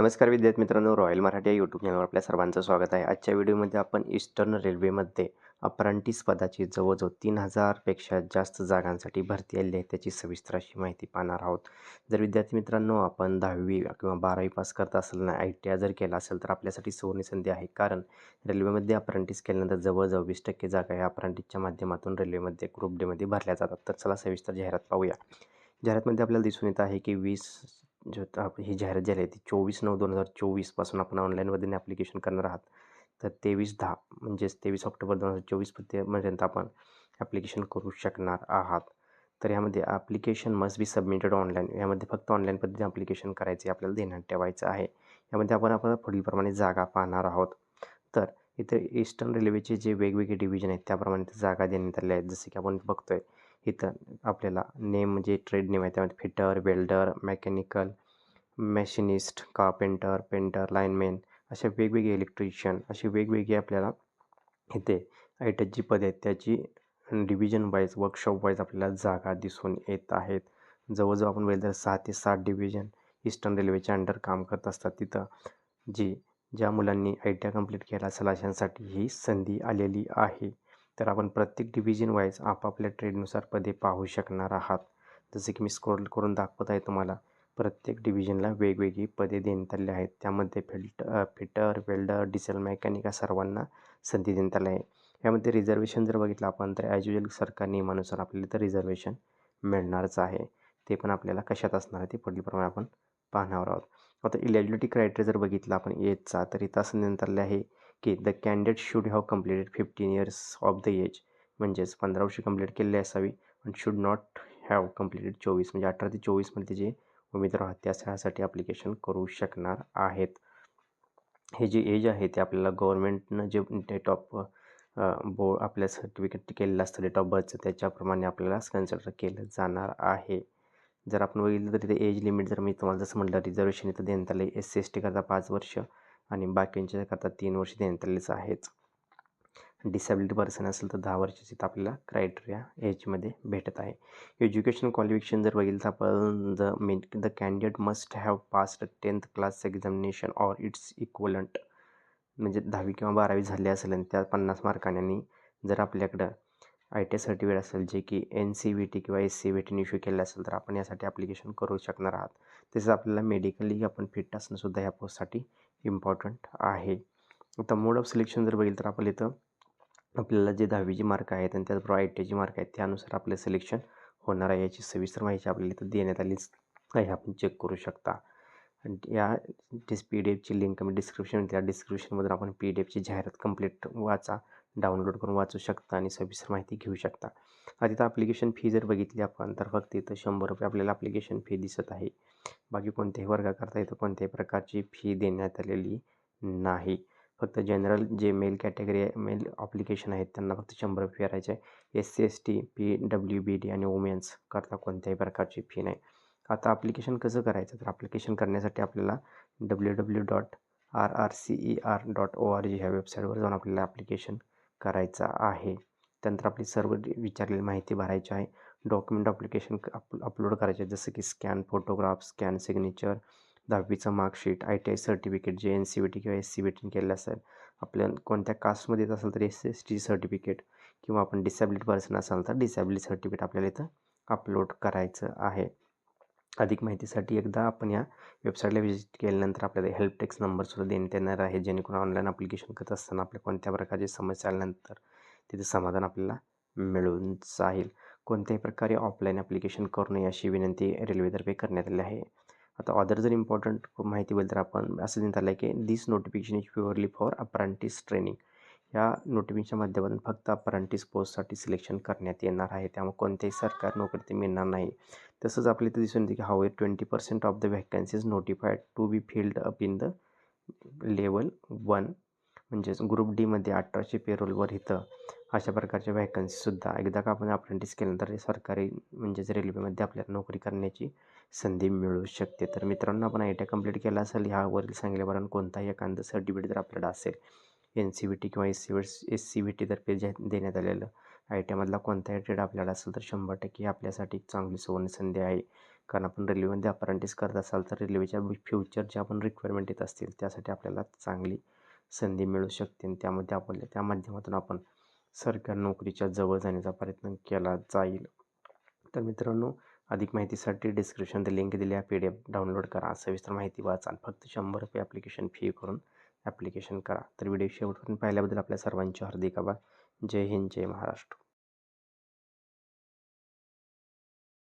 नमस्कार विद्यार्थी मित्रांनो रॉयल मराठी या यूट्यूब चॅनलवर आपल्या सर्वांचं स्वागत आहे. आजच्या व्हिडिओमध्ये आपण ईस्टर्न रेल्वेमध्ये अप्रांटिस पदाची जवळजवळ तीन हजारपेक्षा जास्त जागांसाठी भरती आलेली आहे. त्याची सविस्तर अशी माहिती पाहणार आहोत. जर विद्यार्थी मित्रांनो आपण दहावी किंवा बारावी पास करत असेल ना आय टी आय जर केला असेल तर आपल्यासाठी सुवर्ण संधी आहे. कारण रेल्वेमध्ये अप्रांटिस केल्यानंतर जवळजवळ वीस टक्के जागा या अप्रांटिसच्या माध्यमातून रेल्वेमध्ये ग्रुप डेमध्ये भरल्या जातात. तर चला सविस्तर जाहिरात पाहूया. जाहिरातमध्ये आपल्याला दिसून येत आहे की वीस जो आप ही जाहिरात झाली आहे ती चोवीस नऊ दोन हजार चोवीसपासून आपण ऑनलाईन पद्धतीने ॲप्लिकेशन करणार आहात. तर तेवीस दहा म्हणजेच तेवीस ऑक्टोबर दोन हजार चोवीसपर्यंत आपण ॲप्लिकेशन करू शकणार आहात. तर यामध्ये application must be submitted online यामध्ये फक्त ऑनलाईन पद्धतीने ॲप्लिकेशन करायचे आपल्याला देण्यात ठेवायचं आहे. यामध्ये आपण आपण पुढीलप्रमाणे जागा पाहणार आहोत. तर इथे ईस्टर्न रेल्वेचे जे वेगवेगळे डिव्हिजन आहेत त्याप्रमाणे ते जागा देण्यात आल्या आहेत. जसे की आपण बघतो आहे इथं आपल्याला नेम म्हणजे ट्रेड नेम आहे. त्यामध्ये fitter welder mechanical machinist carpenter painter lineman अशा वेगवेगळे इलेक्ट्रिशियन असे वेगवेगळे आपल्याला इथे आय जी पदे आहेत त्याची डिव्हिजन वाईज वर्कशॉप वाईज आपल्याला जागा दिसून येत आहेत. जवळजवळ आपण बघितलं तर सहा ते सात डिव्हिजन ईस्टर्न रेल्वेच्या अंडर काम करत असतात. तिथं जी ज्या मुलांनी आय टी आय कंप्लीट केला असेल अशांसाठी ही संधी आलेली आहे. तर आपण प्रत्येक डिव्हिजन वाईज आपापल्या ट्रेडनुसार पदे पाहू शकणार आहात. जसे की मी स्क्रोल करून दाखवत आहे तुम्हाला प्रत्येक डिव्हिजनला वेगवेगळी पदे देण्यात आली आहेत. त्यामध्ये फिल्ट फिटर वेल्डर डिझेल मेकॅनिक या सर्वांना संधी देण्यात आली आहे. यामध्ये रिझर्वेशन जर बघितलं आपण तर ॲज युजल सरकार नियमानुसार आपल्याला तर रिझर्वेशन मिळणारच आहे. ते पण आपल्याला कशात असणार आहे ते पुढीलप्रमाणे आपण पाहणार आहोत. आता इलॅजिबिलिटी क्रायटेरिया जर बघितलं आपण एजचा तर इथं असं देण्यात आलं आहे. की the candidate should have completed fifteen years of the age म्हणजेच पंधरा वर्ष कंप्लीट केलेली असावी आणि शूड नॉट हॅव कम्प्लिटेड चोवीस म्हणजे अठरा ते चोवीसमध्ये जे उमेदवार आहेत त्या ह्यासाठी ॲप्लिकेशन करू शकणार आहेत. हे जे एज आहे ते आपल्याला गव्हर्मेंटनं जे डेट ऑफ बो आपल्या सर्टिफिकेट केलेलं असतं डेट ऑफ बर्थचं त्याच्याप्रमाणे आपल्याला कन्सिडर केलं जाणार आहे. जर आपण बघितलं तर तिथे एज लिमिट जर मी तुम्हाला जसं म्हटलं रिझर्वेशन इथं देण्यात आलं एस सी एस टीकरता पाच वर्ष आणि बाकींच्या करता तीन वर्ष देण्यात आहेच डिसॅबिलिटी पर्सन असेल तर दहा वर्षाची तर आपल्याला क्रायटेरिया एजमध्ये भेटत आहे. एज्युकेशन क्वालिफिकेशन जर बघितलं तर आपण the main the candidate must have passed tenth class examination or its equivalent म्हणजे दहावी किंवा बारावी झाली असेल आणि त्या पन्नास मार्कांनी जर आपल्याकडं आय टी सर्टिफिकेट असेल जे की एन सी व्ही टी किंवा एस सी व्ही टीने इश्यू केलं असेल तर आपण यासाठी ॲप्लिकेशन करू शकणार आहात. तसेच आपल्याला मेडिकली आपण फिट असणंसुद्धा ह्या पोस्टसाठी इम्पॉर्टंट आहे. आता मोड ऑफ सिलेक्शन जर बघितलं तर आपण इथं आपल्याला जे दहावीचे मार्क आहेत आणि त्याचबरोबर आय टी आयचे मार्क आहेत त्यानुसार आपलं सिलेक्शन होणार आहे. याची सविस्तर माहिती आपल्याला इथं देण्यात आलीच आहे. आपण चेक करू शकता. या डिस पी डी एफची लिंक मी डिस्क्रिप्शन त्या डिस्क्रिप्शनमधून आपण पी डी एफची जाहिरात कंप्लीट वाचा डाउनलोड करून वाचू शकता आणि सविस्तर माहिती घेऊ शकता. आता तिथं ॲप्लिकेशन फी जर बघितली आपण तर फक्त इथं शंभर रुपये आपल्याला ॲप्लिकेशन फी दिसत आहे. बाकी कोणत्याही वर्गाकरता इथं कोणत्याही प्रकारची फी देण्यात आलेली नाही. फक्त जनरल जे मेल कॅटेगरी आहे मेल अप्लिकेशन आहेत त्यांना फक्त शंभर रुपये भरायचे आहे. S C S T P W B D आणि वुमेन्स करता कोणत्याही प्रकारची फी नाही. आता ॲप्लिकेशन कसं करायचं? तर ॲप्लिकेशन करण्यासाठी आपल्याला W W dot R R C E R dot O R G ह्या वेबसाईटवर जाऊन आपल्याला ॲप्लिकेशन करायचं आहे. त्यानंतर आपली सर्व विचारलेली माहिती भरायची आहे. डॉक्युमेंट अप्लिकेशन अप अपलोड करायचे जसं की scan photograph scan signature दहावीचं marksheet I T I certificate जे एन सी बी टी किंवा एस सी बी टीने केलेलं असेल. आपल्या कोणत्या कास्टमध्ये येत असेल तर एस एस टी सर्टिफिकेट किंवा आपण डिसॅबिलिटी पर्सन असाल तर डिसॅबिलिटी सर्टिफिकेट आपल्याला इथं अपलोड करायचं आहे. अधिक माहितीसाठी एकदा आपण या वेबसाईटला व्हिजिट केल्यानंतर आपल्याला हेल्प टेक्स्ट नंबरसुद्धा देण्यात येणार आहे. जेणेकरून ऑनलाईन अप्लिकेशन करत असताना आपल्या कोणत्या प्रकारची समस्या आल्यानंतर तिथे समाधान आपल्याला मिळून जाईल. कोणत्याही प्रकारे ऑफलाईन ॲप्लिकेशन करू नये अशी विनंती रेल्वेतर्फे करण्यात आली आहे. आता अदर जर इम्पॉर्टंट माहिती बोल तर आपण असं देण्यात आलं आहे की this notification is purely for apprentice training या नोटिफिकेशनच्या माध्यमातून फक्त अप्रेंटिस पोस्टसाठी सिलेक्शन करण्यात येणार आहे. त्यामुळे कोणत्याही सरकार नोकरी ते मिळणार नाही. तसंच आपल्या इथं दिसून येते की have twenty percent of the vacancies notified to be filled up in the level one म्हणजेच ग्रुप डीमध्ये अठराशे पेरोलवर इथं अशा प्रकारच्या व्हॅकन्सीसुद्धा एकदा का आपण अप्रेंटिस केल्यानंतर सरकारी म्हणजेच रेल्वेमध्ये आपल्याला नोकरी करण्याची संधी मिळू शकते. तर मित्रांनो आपण आय टी आय कंप्लीट केला असेल ह्यावरील सांगितल्याप्रमाणे कोणताही एखादं सर्टिफिकेट जर आपल्याला असेल एन सी व्ही टी किंवा S C S C V टीतर्फे जे देण्यात आलेलं. आय टी आयमधला कोणताही ट्रेड आपल्याला असेल तर शंभर टक्के आपल्यासाठी चांगली सुवर्ण संधी आहे. कारण आपण रेल्वेमध्ये अप्रेंटिस करत असाल तर रेल्वेच्या फ्युचर ज्या आपण रिक्वायरमेंट येत असतील त्यासाठी आपल्याला चांगली संधी मिळू शकते. आणि त्यामध्ये आपल्या त्या माध्यमातून आपण सरकार नोकरीच्या जवळ जाण्याचा प्रयत्न केला जाईल. तर मित्रांनो अधिक माहितीसाठी डिस्क्रिप्शन लिंक दिली आहे. पी डी एफ डाउनलोड करा. सविस्तर माहिती वाचा फक्त शंभर रुपये ॲप्लिकेशन फी करून ॲप्लिकेशन करा. तर व्हिडिओ शेवटपर्यंत पाहिल्याबद्दल आपल्या सर्वांचे हार्दिक आभार. जय हिंद जय महाराष्ट्र.